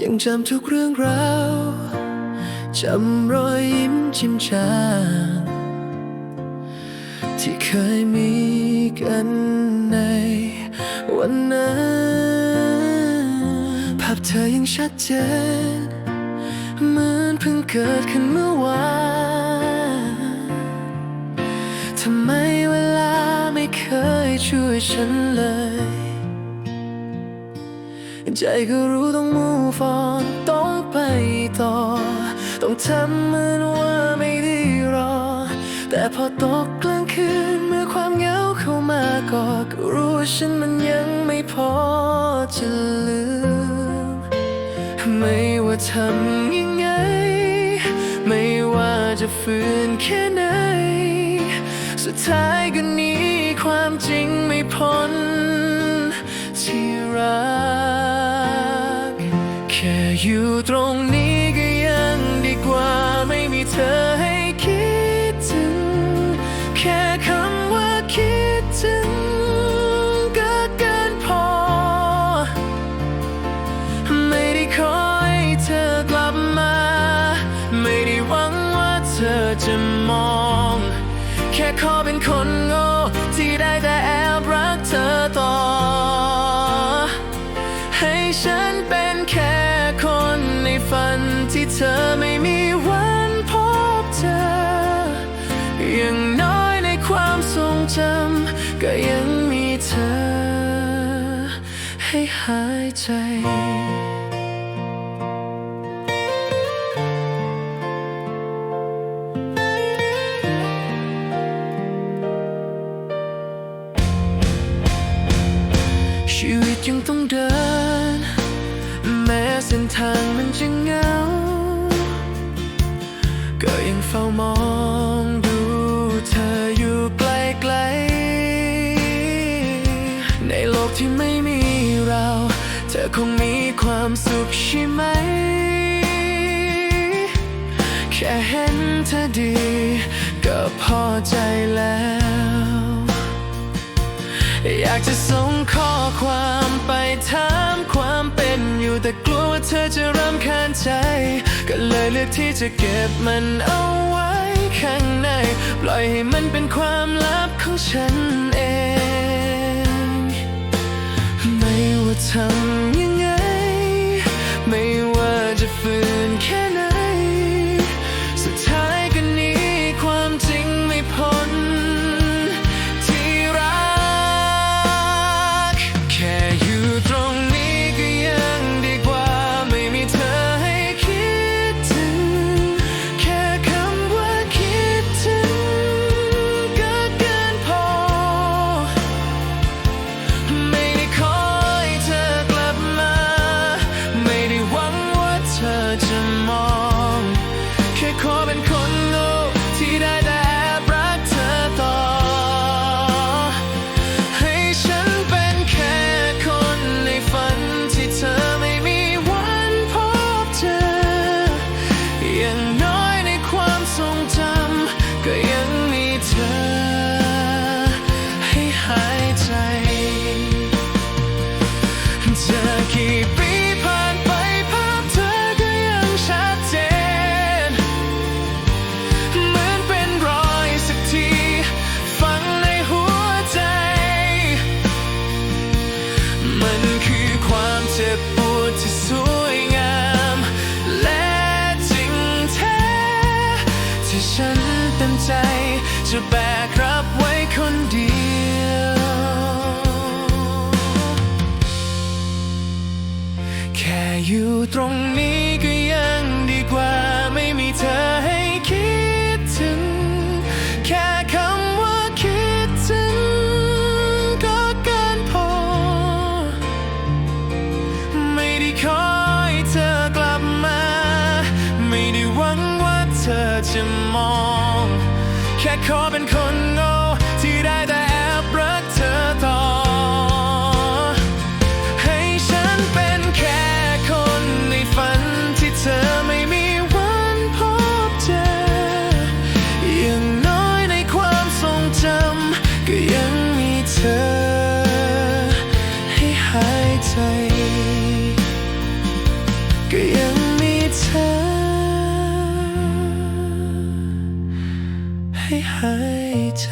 ยังจำทุกเรื่องราวจำรอยยิ้มชิมชางที่เคยมีกันในวันนั้น ภาพเธอยังชัดเจนเหมือนเพิ่งเกิดขึ้นเมื่อวานทำไมเวลาไม่เคยช่วยฉันเลย ใจก็รู้ต้อง move on ต้องไปต่อ ต้องทำเหมือนว่าไม่ได้รอ แต่พอตกกลางคืนเมื่อความเหงาเข้ามาก็ก็รู้ว่าฉันมันยังไม่พอจะลืม ไม่ว่าทำยังไง ไม่ว่าจะฝืนแค่ไหน สุดท้ายก็หนีความจริงไม่พ้นที่รัก อยู่ตรงนี้ก็ยังดีกว่าไม่มีเธอให้คิดถึง แค่คำว่าคิดถึงก็เกินพอ ไม่ได้ขอให้เธอกลับมา ไม่ได้หวังว่าเธอจะมอง แค่ขอเป็นคนโง่ที่ได้แต่ ก็ยังมีเธอ ให้หายใจชีวิตยังต้องเดิน คงมีความสุขใช่ไหม แค่เห็นเธอดี ก็พอใจแล้ว อยากจะส่งข้อความไปถามความเป็นอยู่แต่กลัวว่าเธอจะรำคาญใจ ก็เลยเลือกที่จะเก็บมันเอาไว้ข้างใน ปล่อยให้มันเป็นความลับของฉันเอง ไม่ว่าทำ จะแบกรับไว้คนเดียว แค่อยู่ตรงนี้ก็ยังดีกว่าไม่มีเธอให้คิดถึง แค่คำว่าคิดถึงก็เกินพอ ไม่ได้ขอให้เธอกลับมา ไม่ได้หวังว่าเธอจะมอง แค่ขอเป็นคนโง่ที่ ให้หายใจ